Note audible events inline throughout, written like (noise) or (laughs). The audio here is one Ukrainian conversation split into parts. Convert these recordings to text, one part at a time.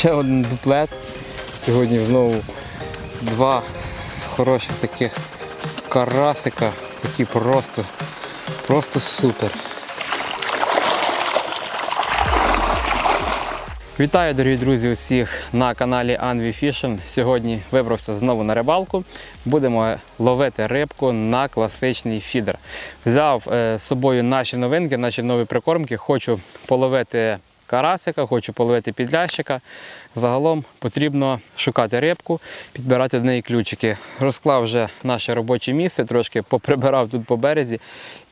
ще один дуплет. Сьогодні знову два хороших таких карасика. Такі просто, просто супер. Вітаю, дорогі друзі, усіх на каналі Anvi Fishing. Сьогодні вибрався знову на рибалку. Будемо ловити рибку на класичний фідер. Взяв е, з собою наші новинки, наші нові прикормки. Хочу половити карасика, хочу половити підлящика. Загалом потрібно шукати рибку, підбирати до неї ключики. Розклав вже наше робоче місце, трошки поприбирав тут по березі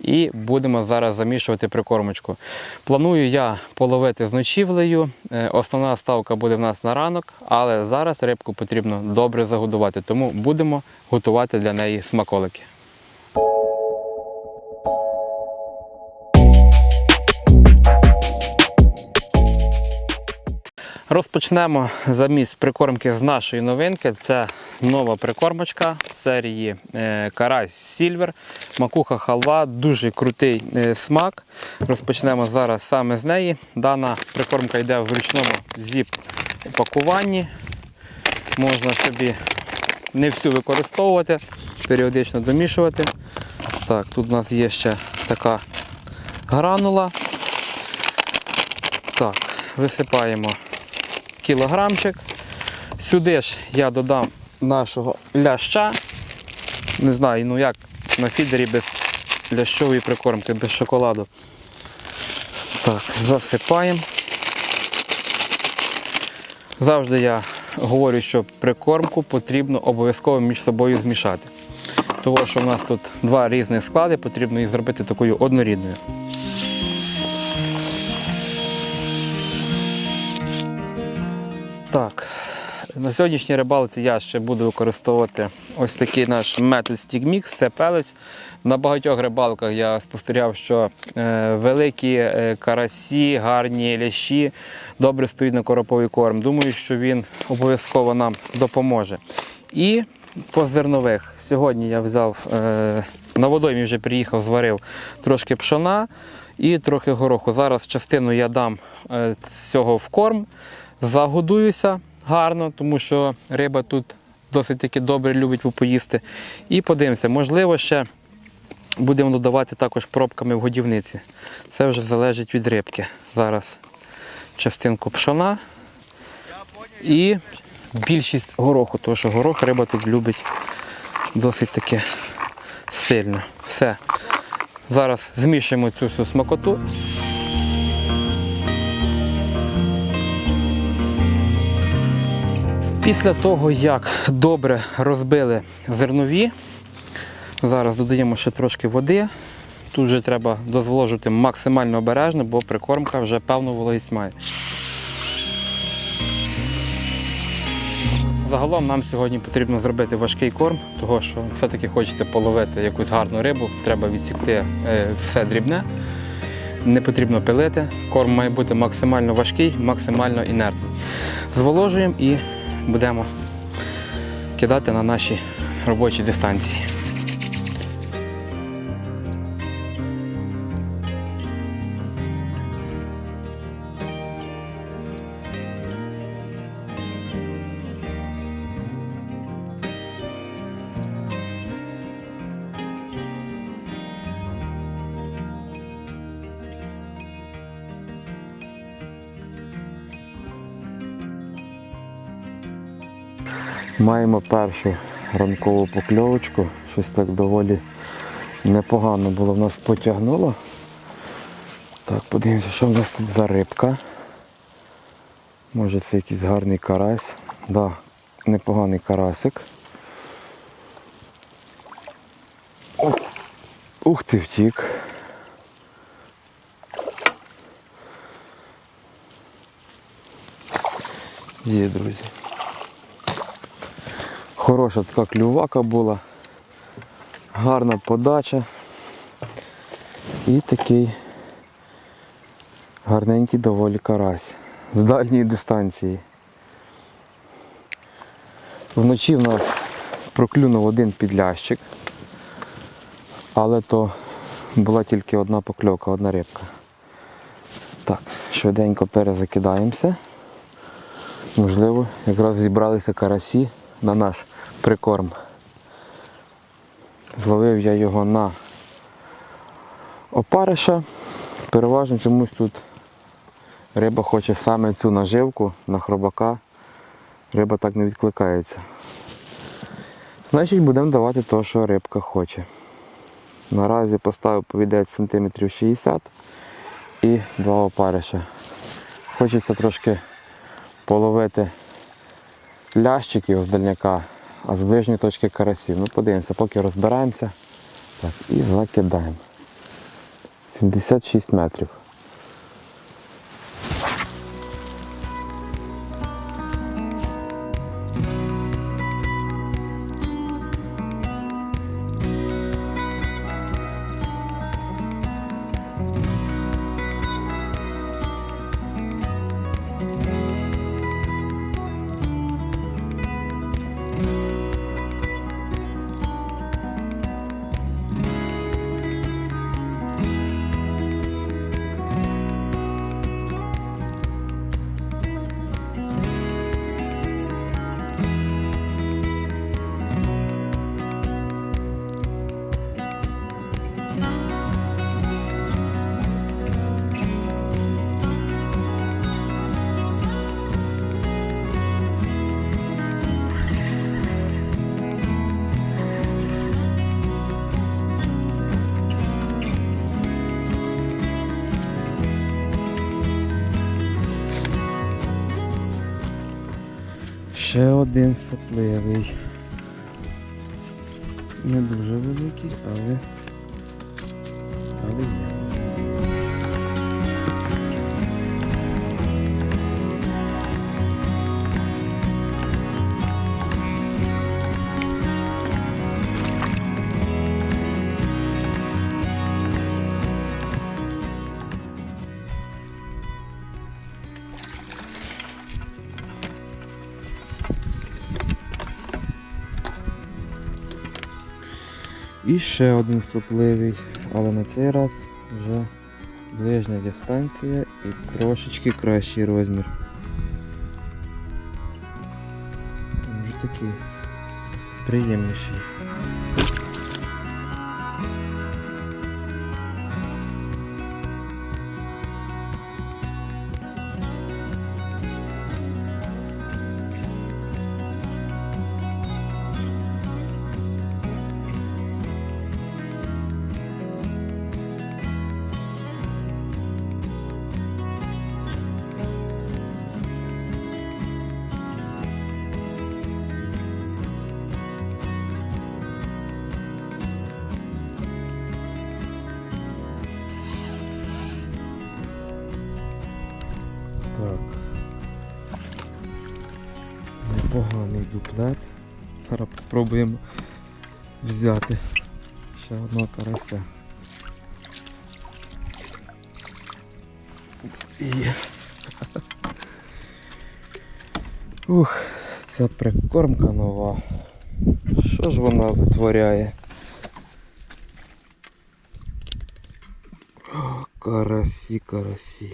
і будемо зараз замішувати прикормочку. Планую я половити з ночівлею. Е, Основна ставка буде в нас на ранок, але зараз рибку потрібно добре загодувати, тому будемо готувати для неї смаколики. Розпочнемо заміс прикормки з нашої новинки. Це нова прикормочка серії е, Карась Сільвер, макуха халва, дуже крутий е, смак. Розпочнемо зараз саме з неї. Дана прикормка йде в ручному зіп-пакуванні. Можна собі не всю використовувати, періодично домішувати. Так, тут у нас є ще така гранула. Так, висипаємо кілограмчик. Сюди ж я додам нашого ляща. Не знаю, ну як на фідері без лящової прикормки, без шоколаду. Так, засипаємо. Завжди я говорю, що прикормку потрібно обов'язково між собою змішати. Тому що в нас тут два різні склади, потрібно їх зробити такою однорідною. На сьогоднішній рибалці я ще буду використовувати ось такий наш метод Stick Mix, це пелець. На багатьох рибалках я спостерігав, що е, великі е, карасі, гарні лящі добре стоїть на короповий корм. Думаю, що він обов'язково нам допоможе. І по зернових. Сьогодні я взяв е, на водоймі вже приїхав, зварив трошки пшона і трохи гороху. Зараз частину я дам цього в корм, загодуюся гарно, тому що риба тут досить таки добре любить поїсти. І подивимося, можливо, ще будемо додавати також пробками в годівниці. Це вже залежить від рибки. Зараз частинку пшона і більшість гороху, тому що горох риба тут любить досить таки сильно. Все. Зараз змішуємо цю всю смакоту. Після того, як добре розбили зернові, зараз додаємо ще трошки води. Тут вже треба дозволожувати максимально обережно, бо прикормка вже певну вологість має. Загалом нам сьогодні потрібно зробити важкий корм, тому що все-таки хочеться половити якусь гарну рибу, треба відсікти е, все дрібне, не потрібно пилити. Корм має бути максимально важкий, максимально інертний. Зволожуємо і будемо кидати на наші робочі дистанції. Маємо першу ранкову покльовочку. Щось так доволі непогано було в нас потягнуло. Так, подивимося, що в нас тут за рибка. Може це якийсь гарний карась. Да, непоганий карасик. Ух ти втік. Є, друзі. Хороша така клювака була, гарна подача і такий гарненький доволі карась з дальньої дистанції. Вночі в нас проклюнув один підлящик, але то була тільки одна покльовка, одна рибка. Так, швиденько перезакидаємося. Можливо, якраз зібралися карасі на наш прикорм. Зловив я його на опариша. Переважно чомусь тут риба хоче саме цю наживку на хробака. Риба так не відкликається. Значить будемо давати те, що рибка хоче. Наразі поставив повідець сантиметрів 60 і два опариша. Хочеться трошки половити лящиків з дальняка, а з ближньої точки карасів. Ну подивимося, поки розбираємося. Так, і закидаємо. 76 метрів. Один сопливий. Не дуже великий, але. Але є. І ще один сопливий, але на цей раз вже ближня дистанція і трошечки кращий розмір. Вже такий приємніший. Непоганий. Зараз спробуємо взяти ще одного карася. Ух, ця прикормка нова. Що ж вона витворяє? О, карасі, карасі.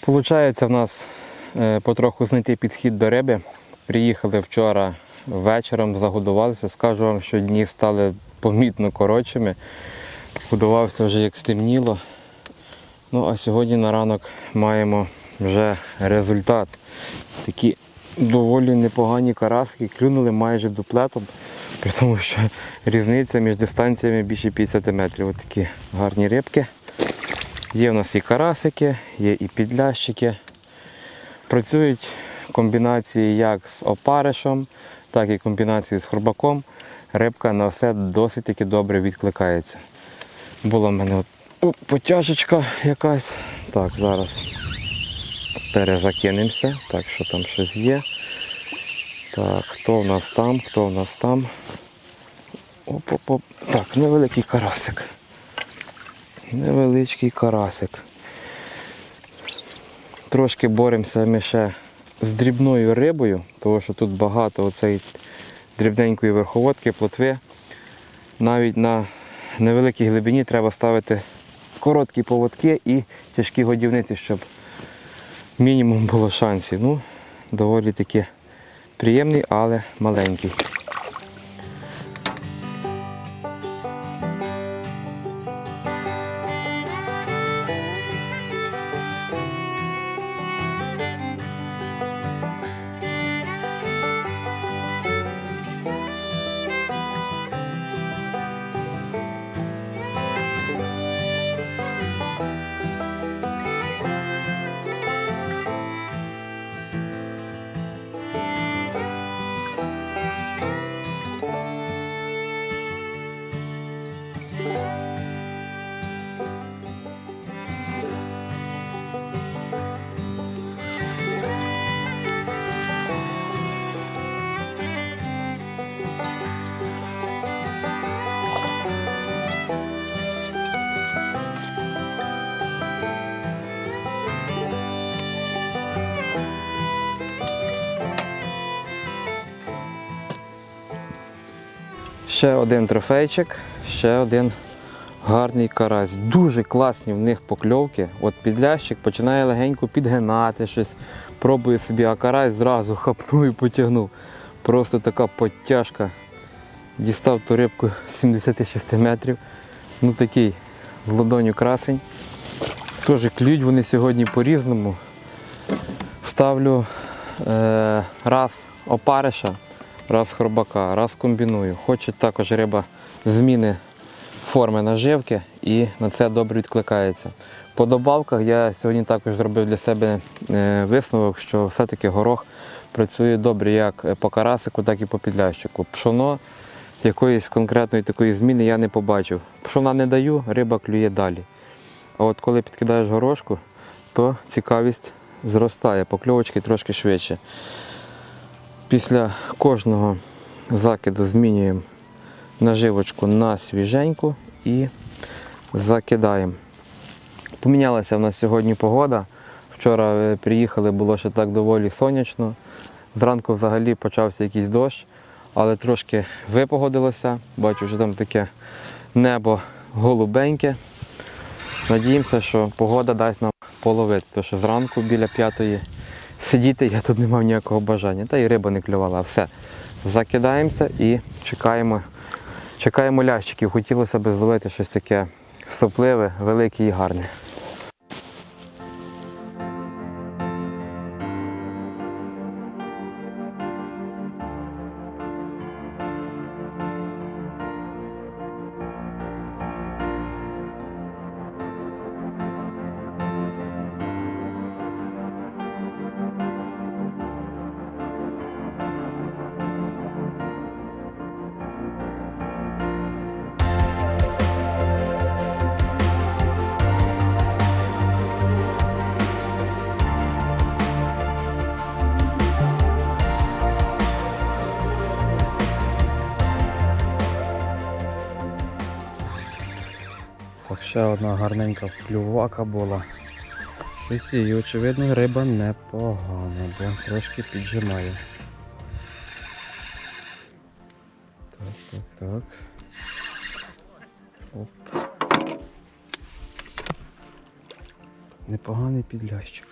Получається в нас е, потроху знайти підхід до риби. Приїхали вчора вечором, загодувалися. Скажу вам, що дні стали помітно коротшими. Годувався вже як стемніло. Ну а сьогодні на ранок маємо вже результат. Такі доволі непогані караски клюнули майже дуплетом, при тому, що різниця між дистанціями більше 50 метрів. Ось такі гарні рибки. Є в нас і карасики, є і підлящики. Працюють комбінації як з опаришем, так і комбінації з хробаком. Рибка на все досить таки добре відкликається. Була в мене от, потяжечка якась. Так, зараз перезакинемося. Так, що там щось є. Так, хто в нас там, хто в нас там. Оп-оп-оп. Так, невеликий карасик. Невеличкий карасик. Трошки боремося ми ще з дрібною рибою, тому що тут багато оцей дрібненької верховодки, плотви. Навіть на невеликій глибині треба ставити короткі поводки і тяжкі годівниці, щоб мінімум було шансів. Ну, доволі таки приємний, але маленький. Ще один трофейчик, ще один гарний карась. Дуже класні в них покльовки. От підлящик починає легенько підгинати щось, пробує собі, а карась зразу хапнув і потягнув. Просто така потяжка. Дістав ту рибку 76 метрів. Ну такий в ладоню красень. Теж клюють вони сьогодні по-різному. Ставлю е, раз опариша, раз хробака, раз комбіную. Хоче також риба зміни форми наживки і на це добре відкликається. По добавках я сьогодні також зробив для себе е, висновок, що все-таки горох працює добре як по карасику, так і по підлящику. Пшоно якоїсь конкретної такої зміни я не побачив. Пшона не даю, риба клює далі. А от коли підкидаєш горошку, то цікавість зростає, покльовочки трошки швидше. Після кожного закиду змінюємо наживочку на свіженьку і закидаємо. Помінялася в нас сьогодні погода. Вчора е, приїхали, було ще так доволі сонячно. Зранку взагалі почався якийсь дощ, але трошки випогодилося. Бачу, що там таке небо голубеньке. Надіємося, що погода дасть нам половити, тому що зранку біля п'ятої сидіти я тут не мав ніякого бажання. Та й риба не клювала. Все. Закидаємося і чекаємо, чекаємо лящиків. Хотілося б зловити щось таке сопливе, велике і гарне. Ще одна гарненька клювака була. Щось її, очевидно, риба непогана, бо трошки піджимає. Так, так, так. Оп. Непоганий підлящик.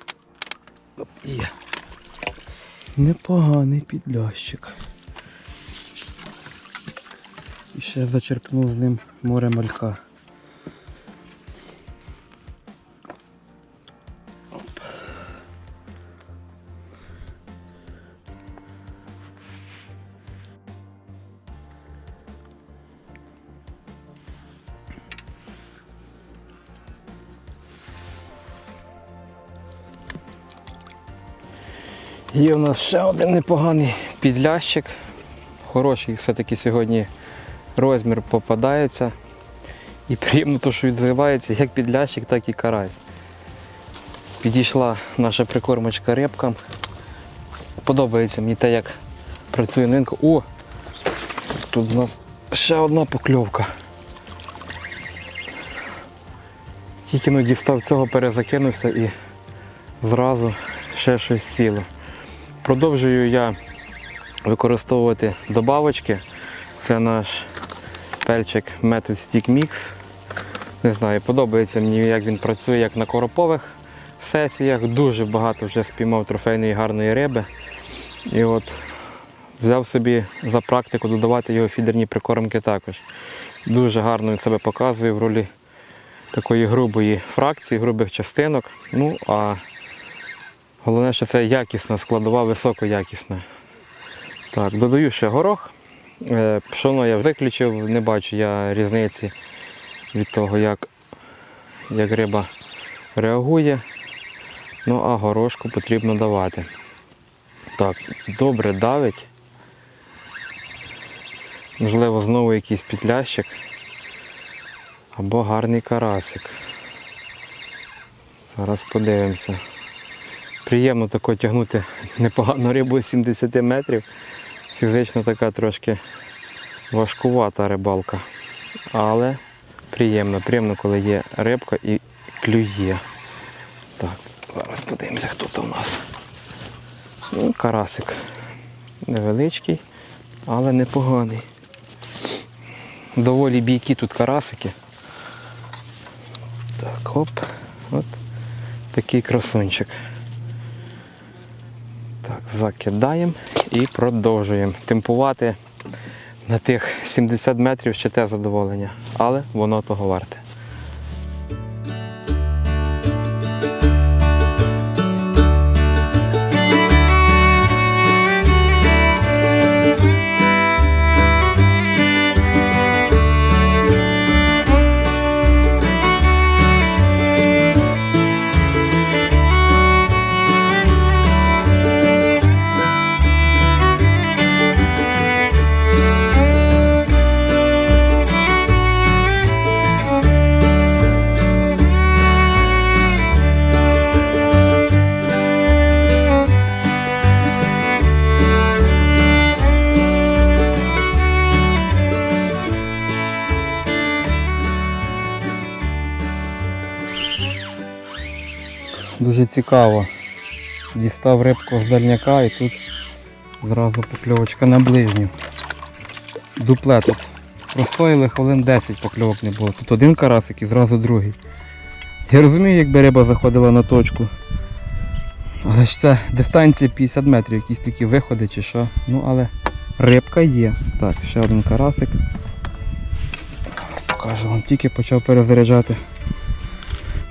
Оп, є. Непоганий підлящик. І ще зачерпнув з ним море малька. Є у нас ще один непоганий підлящик. Хороший все-таки сьогодні розмір попадається. І приємно то, що відзивається як підлящик, так і карась. Підійшла наша прикормочка рибкам. Подобається мені те, як працює нинка. О! Тут у нас ще одна покльовка. Тільки ну дістав цього, перезакинувся і зразу ще щось сіло. Продовжую я використовувати добавочки. Це наш пельчик Method Stick Mix. Не знаю, подобається мені, як він працює як на коропових сесіях. Дуже багато вже спіймав трофейної гарної риби. І от взяв собі за практику додавати його фідерні прикормки також. Дуже гарно він себе показує в ролі такої грубої фракції, грубих частинок. Ну, а головне, що це якісна складова, високоякісна. Так, додаю ще горох. Е, Пшоно я виключив, не бачу я різниці від того, як, як риба реагує. Ну а горошку потрібно давати. Так, добре давить. Можливо, знову якийсь петлящик або гарний карасик. Зараз подивимося. Приємно тако тягнути непогану рибу з 70 метрів. Фізично така трошки важкувата рибалка. Але приємно, приємно, коли є рибка і клює. Так, зараз подивимося, хто там у нас. Ну, карасик. Невеличкий, але непоганий. Доволі бійкі тут карасики. Так, оп, от такий красунчик. Так, закидаємо і продовжуємо. Темпувати на тих 70 метрів ще те задоволення, але воно того варте. Цікаво. Дістав рибку з дальняка і тут зразу покльовочка на ближню. Дупле тут. Простоїли хвилин 10 покльовок не було. Тут один карасик і зразу другий. Я розумію, якби риба заходила на точку. Але ж це дистанція 50 метрів, якісь такі виходи чи що. Ну але рибка є. Так, ще один карасик. Покажу вам, тільки почав перезаряджати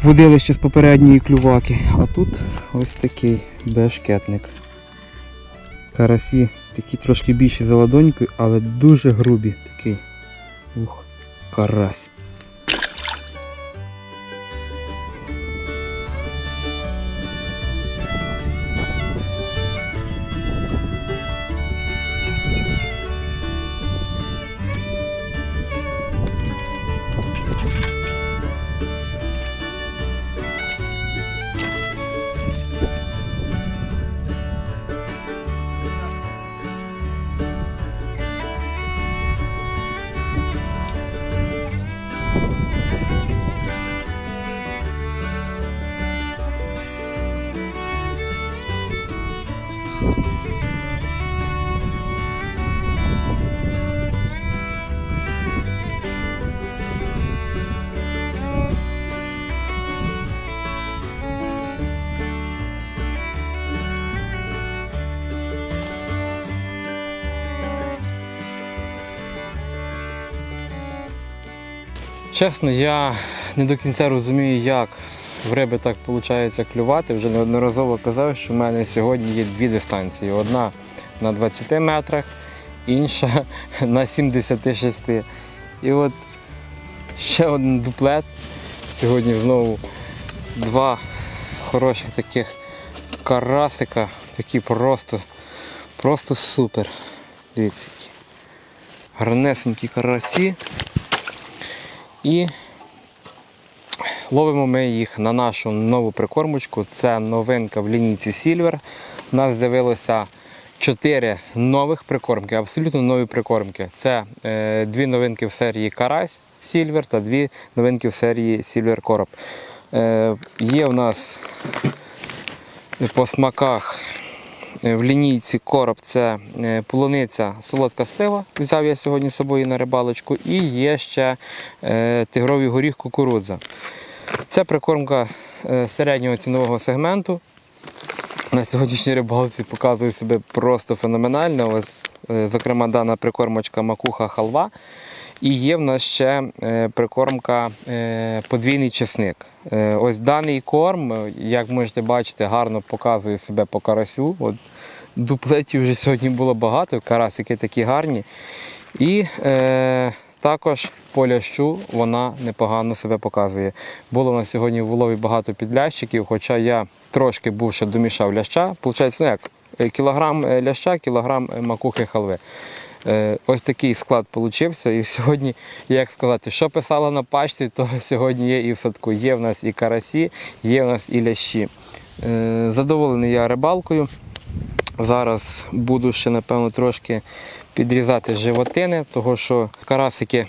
водилище з попередньої клюваки. А тут ось такий бешкетник. Карасі такі трошки більші за ладонькою, але дуже грубі такий. Ух, карась. Чесно, я не до кінця розумію, як в риби так виходить клювати. Вже неодноразово казав, що в мене сьогодні є дві дистанції. Одна на 20 метрах, інша (laughs) на 76. І от ще один дуплет. Сьогодні знову два хороших таких карасика, такі просто, просто супер. Дивіться, які гарнесенькі карасі. І ловимо ми їх на нашу нову прикормочку. Це новинка в лінійці Silver. У нас з'явилося 4 нових прикормки, абсолютно нові прикормки. Це е, дві новинки в серії Карась Silver та дві новинки в серії Silver Короб. Е, є в нас по смаках В лінійці короб це е, полуниця солодка слива. Взяв я сьогодні з собою на рибалочку. І є ще е, тигровий горіх кукурудза. Ця прикормка е, середнього цінового сегменту. На сьогоднішній рибалці показує себе просто феноменально. Ось, е, зокрема, дана прикормочка макуха халва. І є в нас ще е, прикормка е, подвійний чесник. Е, Ось даний корм, як можете бачити, гарно показує себе по карасю. От дуплетів вже сьогодні було багато, карасики такі гарні. І е, також по лящу вона непогано себе показує. Було на сьогодні в улові багато підлящиків, хоча я трошки був ще домішав ляща. Получається, ну як, кілограм ляща, кілограм макухи халви. Е, Ось такий склад получився. І сьогодні, як сказати, що писала на пачці, то сьогодні є і в садку. Є в нас і карасі, є в нас і лящі. Е, Задоволений я рибалкою. Зараз буду ще, напевно, трошки підрізати животини, тому що карасики,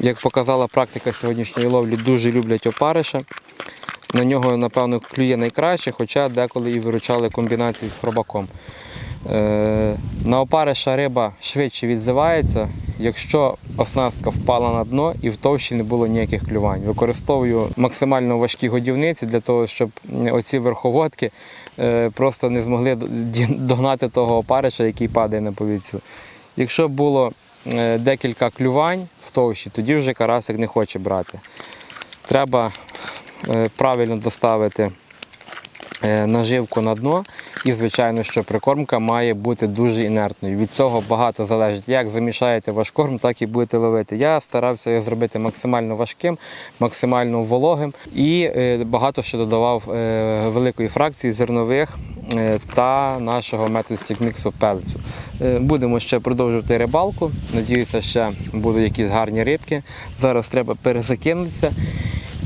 як показала практика сьогоднішньої ловлі, дуже люблять опариша. На нього, напевно, клює найкраще, хоча деколи і виручали комбінації з хробаком. Е, на опариша риба швидше відзивається, якщо оснастка впала на дно і в товщі не було ніяких клювань. Використовую максимально важкі годівниці для того, щоб оці верховодки е, просто не змогли догнати того опариша, який падає на повітрю. Якщо було е, декілька клювань в товщі, тоді вже карасик не хоче брати. Треба правильно доставити наживку на дно. І, звичайно, що прикормка має бути дуже інертною. Від цього багато залежить. Як замішаєте ваш корм, так і будете ловити. Я старався його зробити максимально важким, максимально вологим і е, багато ще додавав е, великої фракції зернових е, та нашого методу стікміксу пелицю. Будемо ще продовжувати рибалку. Надіюся, ще будуть якісь гарні рибки. Зараз треба перезакинутися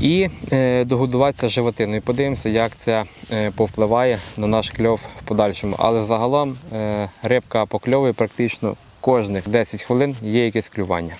і е, догодуватися животиною. Подивимося, як це е, повпливає на наш кльов в подальшому. Але загалом е, рибка покльовує практично кожних 10 хвилин є якесь клювання.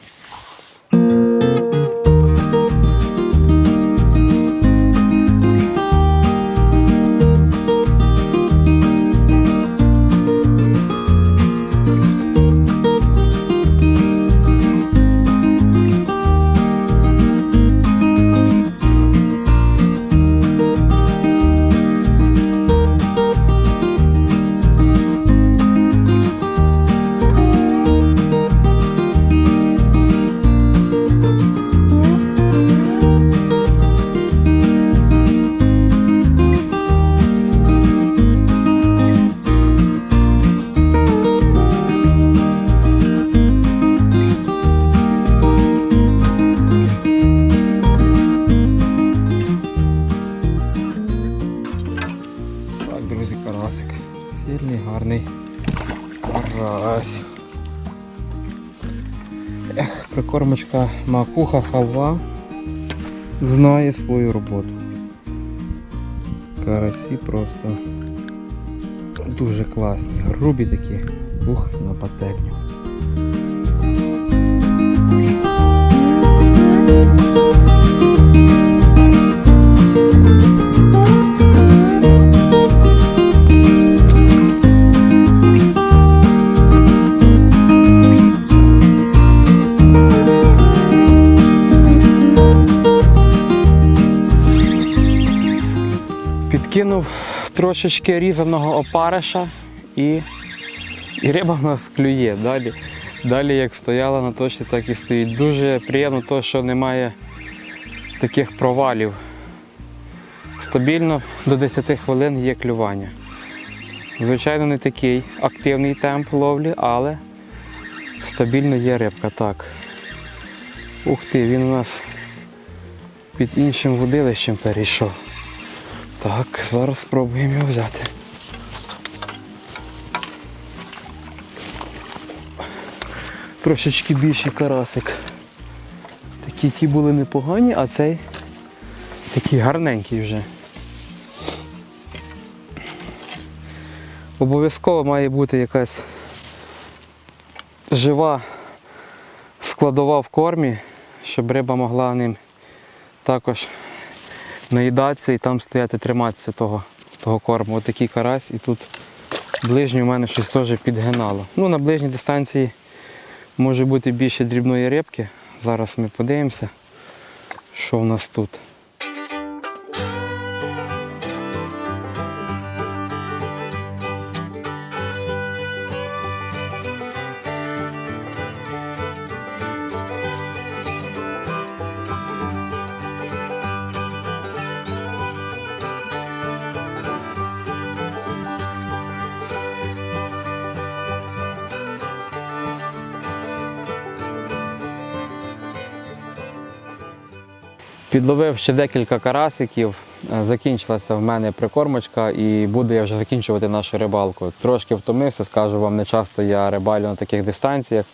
Сильний, гарний карась. Ех, прикормочка макуха халва знає свою роботу. Карасі просто дуже класні, грубі такі. Ух, на пательню. Підкинув трошечки різаного опариша і, і риба в нас клює. Далі, далі як стояла на точці, так і стоїть. Дуже приємно, то, що немає таких провалів. Стабільно до 10 хвилин є клювання. Звичайно, не такий активний темп ловлі, але стабільно є рибка. Так. Ух ти, він у нас під іншим водилищем перейшов. Так, зараз спробуємо його взяти. Трошечки більший карасик. Такі ті були непогані, а цей такий гарненький вже. Обов'язково має бути якась жива складова в кормі, щоб риба могла ним також наїдатися і там стояти, триматися того, того корму. Отакий карась і тут ближній у мене щось теж підгинало. Ну, на ближній дистанції може бути більше дрібної рибки. Зараз ми подивимося, що в нас тут. Підловив ще декілька карасиків. Е, Закінчилася в мене прикормочка і буду я вже закінчувати нашу рибалку. Трошки втомився, скажу вам, не часто я рибалю на таких дистанціях.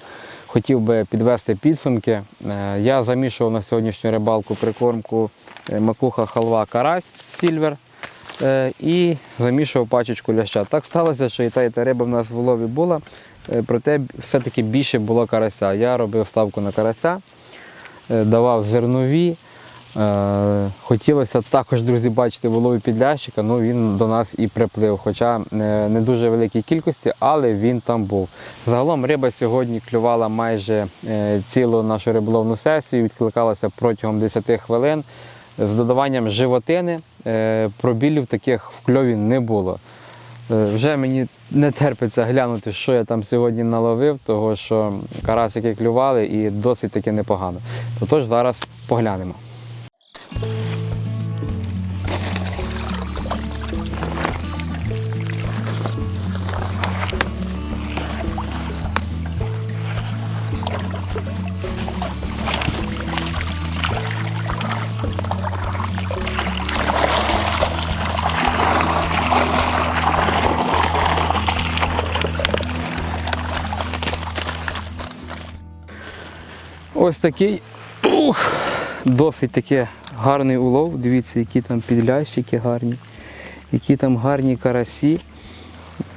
Хотів би підвести підсумки. Е, Я замішував на сьогоднішню рибалку прикормку е, макуха халва карась сільвер і замішував пачечку ляща. Так сталося, що і та, і та риба в нас в улові була, проте все-таки більше було карася. Я робив ставку на карася, давав зернові. Е, Хотілося також, друзі, бачити волові підлящика, ну він до нас і приплив, хоча е, не дуже великій кількості, але він там був. Загалом риба сьогодні клювала майже е, цілу нашу риболовну сесію, відкликалася протягом 10 хвилин. З додаванням животини пробілів таких в кльові не було. Вже мені не терпиться глянути, що я там сьогодні наловив, того що карасики клювали і досить таки непогано. Тож зараз поглянемо. Ось такий ух, досить таки гарний улов. Дивіться, які там підлящики гарні, які там гарні карасі.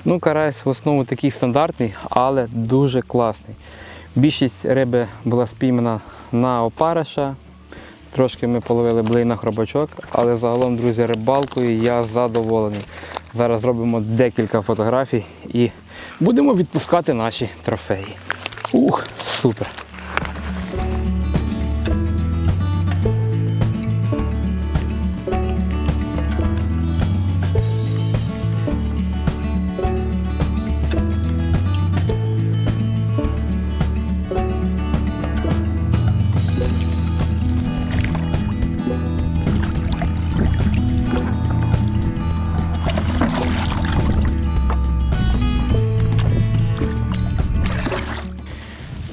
Ну, карась в основному такий стандартний, але дуже класний. Більшість риби була спіймана на опариша. Трошки ми половили блей на хробачок, але загалом, друзі, рибалкою я задоволений. Зараз зробимо декілька фотографій і будемо відпускати наші трофеї. Ух, супер!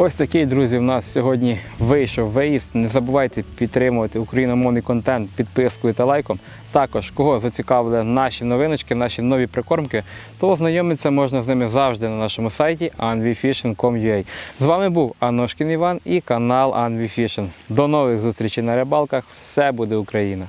Ось такий, друзі, в нас сьогодні вийшов виїзд. Не забувайте підтримувати україномовний контент підпискою та лайком. Також, кого зацікавили наші новиночки, наші нові прикормки, то ознайомитися можна з ними завжди на нашому сайті anvifishing.com.ua. З вами був Аношкін Іван і канал Anvifishing. До нових зустрічей на рибалках. Все буде Україна!